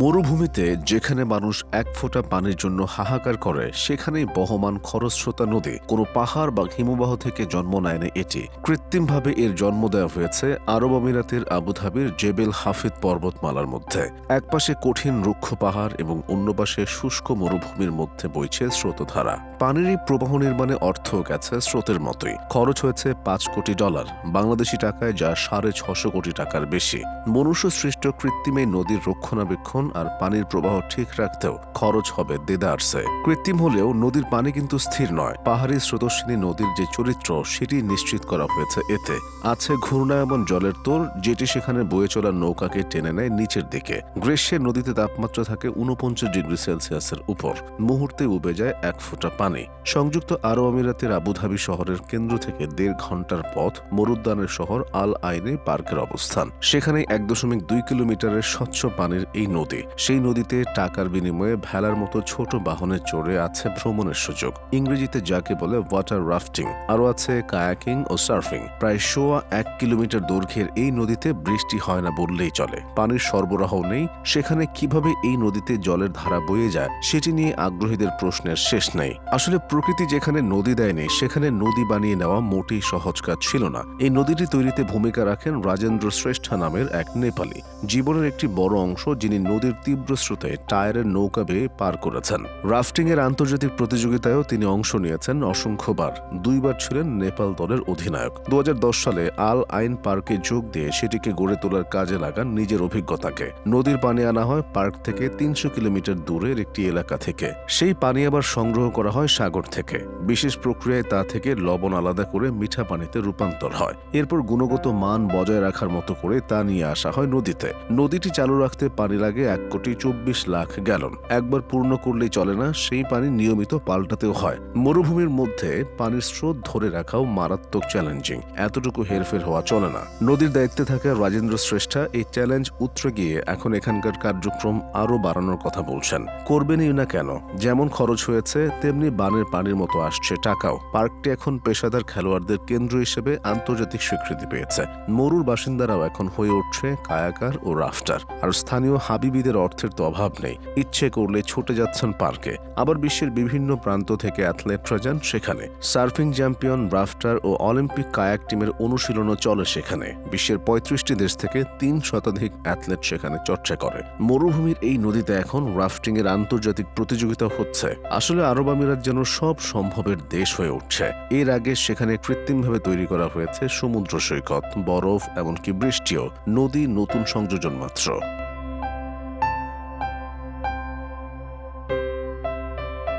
মরুভূমিতে যেখানে মানুষ এক ফোঁটা পানির জন্য হাহাকার করে, সেখানেই বহমান খরস্রোতা নদী, কোনো পাহাড় বা হিমবাহ থেকে জন্ম নেয়নি এটি। কৃত্রিমভাবে এর জন্ম দেওয়া হয়েছে আরব আমিরাতের আবুধাবির জেবেল হাফিদ পর্বতমালার মধ্যে। একপাশে কঠিন রুক্ষ পাহাড় এবং অন্য পাশে শুষ্ক মরুভূমির মধ্যে বইছে স্রোতধারা। পানির এই প্রবাহ নির্মাণে অর্থ গেছে স্রোতের মতোই। খরচ হয়েছে পাঁচ কোটি ডলার, বাংলাদেশি টাকায় যা সাড়ে ছশো কোটি টাকার বেশি। মনুষ্য সৃষ্ট কৃত্রিম নদীর রক্ষণাবেক্ষণ আর পানির প্রবাহ ঠিক রাখতেও খরচ হবে দেদারসে। কৃত্রিম হলেও নদীর পানি কিন্তু স্থির নয়। পাহাড়ি স্রোতস্বিনী নদীর যে চরিত্র, সেটি নিশ্চিত করা হয়েছে এতে। আছে ঘূর্ণায়মন জলের তোর, যেটি সেখানে বয়ে চলা নৌকাকে টেনে নেয় নিচের দিকে। গ্রীষ্মে নদীতে তাপমাত্রা থাকে উনপঞ্চাশ ডিগ্রি সেলসিয়াসের উপর। মুহূর্তে উবে যায় এক ফোঁটা পানি। সংযুক্ত আরব আমিরাতের আবুধাবি শহরের কেন্দ্র থেকে দেড় ঘণ্টার পথ মরুদ্যানের শহর আল আইনে পার্কের অবস্থান। সেখানে এক দশমিক দুই কিলোমিটারের স্বচ্ছ পানির এই নদী। সেই নদীতে টাকার বিনিময়ে ভেলার মতো ছোট বাহনে চড়ে আছে ভ্রমণের সুযোগ। ইংরেজিতে যাকে বলে ওয়াটার রাফটিং আরও আছে কায়াকিং ও সার্ফিং প্রায় সোয়া এক কিলোমিটার দৈর্ঘ্যের এই নদীতে বৃষ্টি হয় না বললেই চলে। পানির সরবরাহ নেই, সেখানে কীভাবে এই নদীতে জলের ধারা বয়ে যায়, সেটি নিয়ে আগ্রহীদের প্রশ্নের শেষ নেই। আসলে প্রকৃতি যেখানে নদী দেয়নি, সেখানে নদী বানিয়ে নেওয়া মোটেই সহজ কাজ ছিল না। এই নদীটি তৈরিতে ভূমিকা রাখেন রাজেন্দ্র শ্রেষ্ঠা নামের এক নেপালি। জীবনের একটি বড় অংশ যিনি নদীর তীব্র স্রোতে টায়ারের নৌকা বেয়ে পার করেছেন। রাফটিং এর আন্তর্জাতিক প্রতিযোগিতায়ও তিনি অংশ নিয়েছেন অসংখ্যবার। দুইবার ছিলেন নেপাল দলের অধিনায়ক। দু সালে আল আইন পার্কে যোগ দিয়ে সেটিকে গড়ে তোলার কাজে লাগান নিজের অভিজ্ঞতাকে। নদীর পানি আনা হয় পার্ক থেকে তিনশো কিলোমিটার দূরের একটি এলাকা থেকে। সেই পানি আবার সংগ্রহ করা হয় সাগর থেকে। বিশেষ প্রক্রিয়ায় তা থেকে লবণ আলাদা করে মিঠা পানিতে রূপান্তর হয়। এরপর গুণগত মান বজায় রাখার মতো করে তা নিয়ে আসা হয় নদীতে। নদীটি চালু রাখতে পানি লাগে এক কোটি চব্বিশ লাখ গ্যালন। একবার পূর্ণ করলেই চলে না, সেই পানি নিয়মিত পাল্টাতেও হয়। মরুভূমির মধ্যে পানির স্রোত ধরে রাখাও মারাত্মক চ্যালেঞ্জিং। এতটুকু হেরফের হওয়া চলে না। নদীর দায়িত্বে থাকা রাজেন্দ্র শ্রেষ্ঠা এই চ্যালেঞ্জ উতরে গিয়ে এখন এখানকার কার্যক্রম আরও বাড়ানোর কথা বলছেন। করবেনই না কেন? যেমন খরচ হয়েছে, তেমনি বানের পানির মতো আসছে টাকাও। পার্কটি এখন পেশাদার খেলোয়াড়দের কেন্দ্র হিসেবে আন্তর্জাতিক স্বীকৃতি পেয়েছে। মরুর বাসিন্দারাও এখন হয়ে উঠছে কায়াকার ও রাফটার। আর স্থানীয় হাবিবিদের অর্থের তো অভাব নেই। ইচ্ছে করলে ছুটে যাচ্ছেন পার্কে। আবার বিশ্বের বিভিন্ন প্রান্ত থেকে অ্যাথলেটরা যান সেখানে। সার্ফিং চ্যাম্পিয়ন, রাফটার ও অলিম্পিক কায়াক টিমের অনুশীলনও চলে সেখানে। বিশ্বের পঁয়ত্রিশটি দেশ থেকে তিন শতাধিক অ্যাথলেট সেখানে চর্চা করে। মরুভূমির এই নদীতে এখন রাফটিং এর আন্তর্জাতিক প্রতিযোগিতা হচ্ছে। আসলে আরব আমিরাত যেন সব সম্ভবের দেশ হয়ে উঠছে। এর আগে সেখানে কৃত্রিমভাবে তৈরি করা হয়েছে সমুদ্র সৈকত, বরফ, এমনকি বৃষ্টিও। নদী নতুন সংযোজন মাত্র।